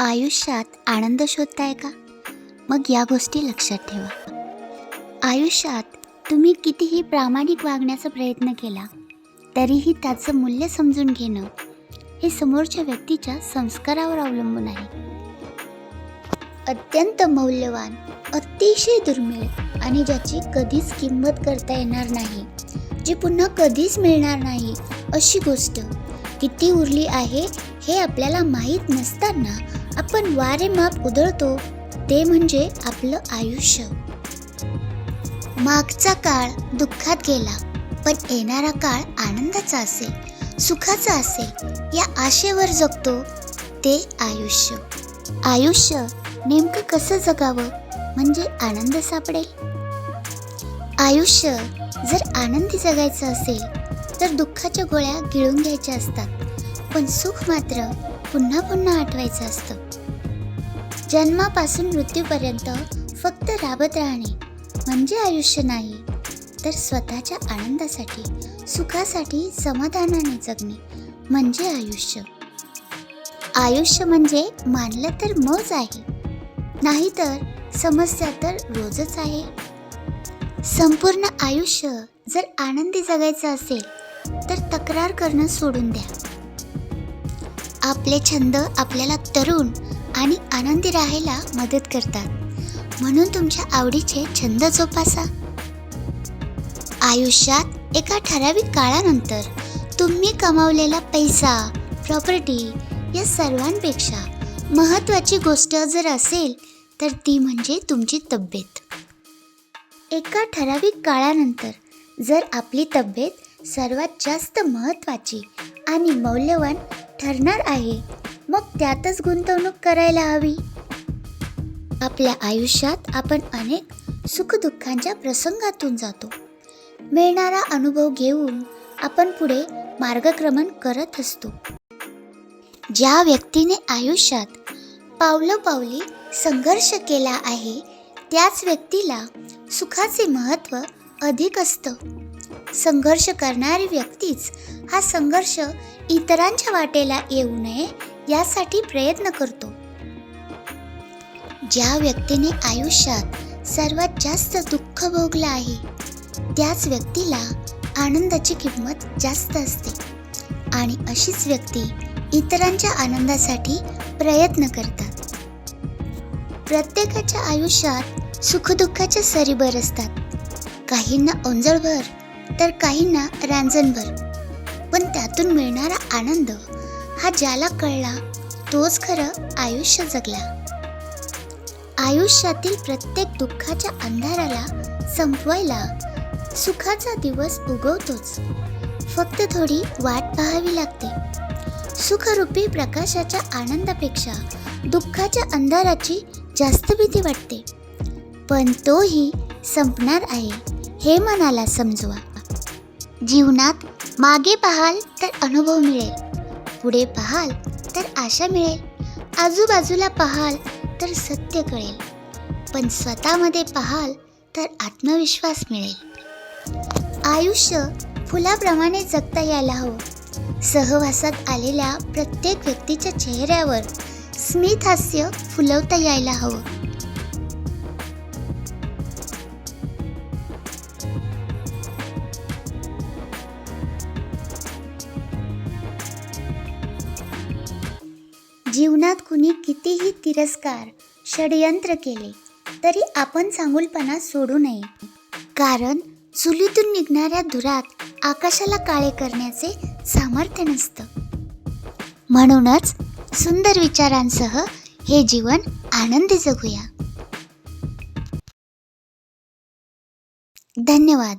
आयुष्यात आनंद शोधताय का? मग या गोष्टी लक्षात ठेवा. आयुष्यात तुम्ही कितीही प्रामाणिक वागण्याचा प्रयत्न केला तरीही त्याचं मूल्य समजून घेणं हे समोरच्या व्यक्तीच्या संस्कारावर अवलंबून आहे. अत्यंत मौल्यवान अतिशय दुर्मिळ आणि ज्याची कधीच किंमत करता येणार नाही जी पुन्हा कधीच मिळणार नाही अशी गोष्ट किती उरली आहे हे आपल्याला माहीत नसताना आपण वारे माप उधळतो ते म्हणजे आपलं आयुष्य. मागचा काळ दुःखात गेला पण येणारा काळ आनंदाचा असेल सुखाचा असेल या आशेवर जगतो ते आयुष्य. आयुष्य नेमकं कसं जगावं म्हणजे आनंद सापडेल? आयुष्य जर आनंदी जगायचं असेल तर दुःखाच्या गोळ्या गिळून घ्यायच्या असतात पण सुख मात्र पुन्हा पुन्हा आठवायचं असतं. जन्मापासून मृत्यूपर्यंत फक्त राबत राहणे म्हणजे आयुष्य नाही. तर स्वतःच्या आनंदासाठी सुखासाठी समाधानाने जगणे म्हणजे आयुष्य. आयुष्य म्हणजे मानलं तर मज आहे. नाहीतर समस्या तर रोजच आहे. संपूर्ण आयुष्य जर आनंदी जगायचं असेल तर तक्रार करणं सोडून द्या. आपले छंद आपल्याला तरुण आणि आनंदी राहायला मदत करतात. म्हणून तुमच्या आवडीचे छंद जोपासा. आयुष्यात एका ठराविक काळानंतर तुम्ही कमावलेला पैसा प्रॉपर्टी या सर्वांपेक्षा महत्त्वाची गोष्ट जर असेल तर ती म्हणजे तुमची तब्येत. एका ठराविक काळानंतर जर आपली तब्येत सर्वात जास्त महत्त्वाची आणि मौल्यवान ठरणार आहे. मग त्यातच गुंतवणूक करायला हवी. आपल्या आयुष्यात आपण अनेक सुखदुःखांच्या प्रसंगातून जातो. मिळणारा अनुभव घेऊन आपण पुढे मार्गक्रमण करत असतो. ज्या व्यक्तीने आयुष्यात पावलोपावली संघर्ष केला आहे त्याच व्यक्तीला सुखाचे महत्त्व अधिक असतं. संघर्ष करणारी व्यक्तीच हा संघर्ष इतरांच्या वाटेला येऊ नये यासाठी प्रयत्न करतो. ज्या व्यक्तीने आयुष्यात सर्वात जास्त दुःख भोगलं आहे त्याच व्यक्तीला आनंदाची किंमत जास्त असते. आणि अशीच व्यक्ती इतरांच्या आनंदासाठी प्रयत्न करतात. प्रत्येकाच्या आयुष्यात सुखदुःखाच्या सरी असतात काहींना ओंजळभर तर काहींना रांजणभर. पण त्यातून मिळणारा आनंद हा ज्याला कळला तोच खरं आयुष्य जगला. आयुष्यातील प्रत्येक दुःखाच्या अंधाराला संपवायला सुखाचा दिवस उगवतोच. फक्त थोडी वाट पाहावी लागते. सुखरूपी प्रकाशाच्या आनंदापेक्षा दुःखाच्या अंधाराची जास्त भीती वाटते. पण तोही संपणार आहे हे मनाला समजवा. जीवनात मागे पाहाल तर अनुभव मिळेल. पुढे पाहाल तर आशा मिळेल. आजूबाजूला पाहाल तर सत्य कळेल. पण स्वतःमध्ये पाहाल तर आत्मविश्वास मिळेल. आयुष्य फुलाप्रमाणे जगता यायला हवं. सहवासात आलेल्या प्रत्येक व्यक्तीच्या चेहऱ्यावर स्मितहास्य फुलवता यायला हवं. जीवनात कुणी कितीही तिरस्कार षडयंत्र केले तरी आपण चांगुलपणा सोडू नये. कारण चुलीतून निघणाऱ्या धुरात आकाशाला काळे करण्याचे सामर्थ्य नसतं. म्हणूनच सुंदर विचारांसह हे जीवन आनंदी जगूया. धन्यवाद.